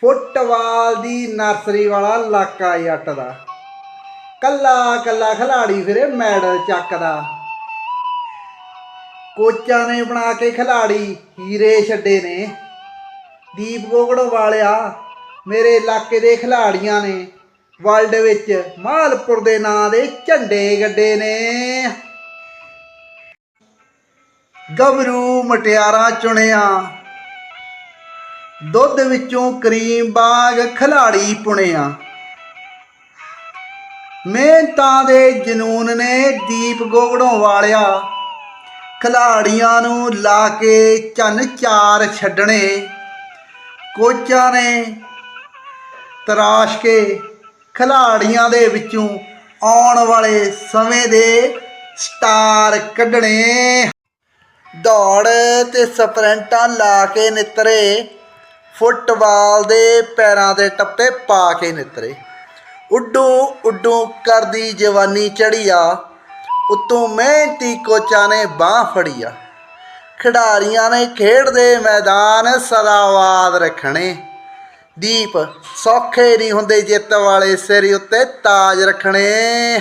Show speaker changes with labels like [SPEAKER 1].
[SPEAKER 1] Football ਦੀ nursery ਵਾਲਾ ਇਲਾਕਾ ਜੱਟ ਦਾ। ਕੱਲਾ ਕੱਲਾ ਖਿਲਾੜੀ ਫਿਰੇ ਮੈਡਲ ਚੱਕਦਾ। ਕੋਚਾਂ ਨੇ ਬਣਾ ਕੇ ਖਿਲਾੜੀ ਹੀਰੇ ਛੱਡੇ ਨੇ। ਦੀਪ ਗੋਗੜ ਵਾਲਿਆ ਮੇਰੇ ਇਲਾਕੇ ਦੇ ਖਿਲਾੜੀਆਂ ਨੇ। ਵਰਲਡ ਵਿੱਚ ਮਾਲਪੁਰ ਦੇ ਨਾਂ ਦੇ ਝੰਡੇ ਗੱਡੇ ਨੇ। ਗਬਰੂ ਮਟਿਆਰਾ ਚੁਣਿਆ। ਦੁੱਧ ਵਿੱਚੋਂ ਕਰੀਮ ਬਾਗ ਖਿਲਾੜੀ ਪੁਣਿਆ। ਮਿਹਨਤਾਂ ਦੇ ਜਨੂਨ ਨੇ ਦੀਪ ਗੋਗੜੋਂ ਵਾਲਿਆ। ਖਿਲਾੜੀਆਂ ਨੂੰ ਲਾ ਕੇ ਚੰਨ ਚਾਰ ਛੱਡਣੇ। ਕੋਚਾਂ ਨੇ ਤਰਾਸ਼ ਕੇ ਖਿਲਾੜੀਆਂ ਦੇ ਵਿੱਚੋਂ ਆਉਣ ਵਾਲੇ ਸਮੇਂ ਦੇ ਸਟਾਰ ਕੱਢਣੇ। ਦੌੜ ਤੇ ਸਪ੍ਰਿੰਟਾਂ ਲਾ ਕੇ ਨਿਤਰੇ। ਫੁੱਟਬਾਲ ਦੇ ਪੈਰਾਂ ਦੇ ਟੱਪੇ ਪਾ ਕੇ ਨਿਤਰੇ। ਉੱਡੂ ਉੱਡੂ ਕਰਦੀ ਜਵਾਨੀ ਚੜੀਆ ਉਤੋਂ ਮਿਹਨਤੀ ਕੋਚਾਂ ਨੇ ਬਾਹ ਫੜੀਆ ਖਿਡਾਰੀਆਂ ਨੇ ਖੇਡ ਦੇ ਮੈਦਾਨ ਸਦਾਵਾਦ ਰੱਖਣੇ। ਦੀਪ ਸੌਖੇ ਨਹੀਂ ਹੁੰਦੇ ਜਿੱਤ ਵਾਲੇ ਸਿਰ ਉੱਤੇ ਤਾਜ ਰੱਖਣੇ।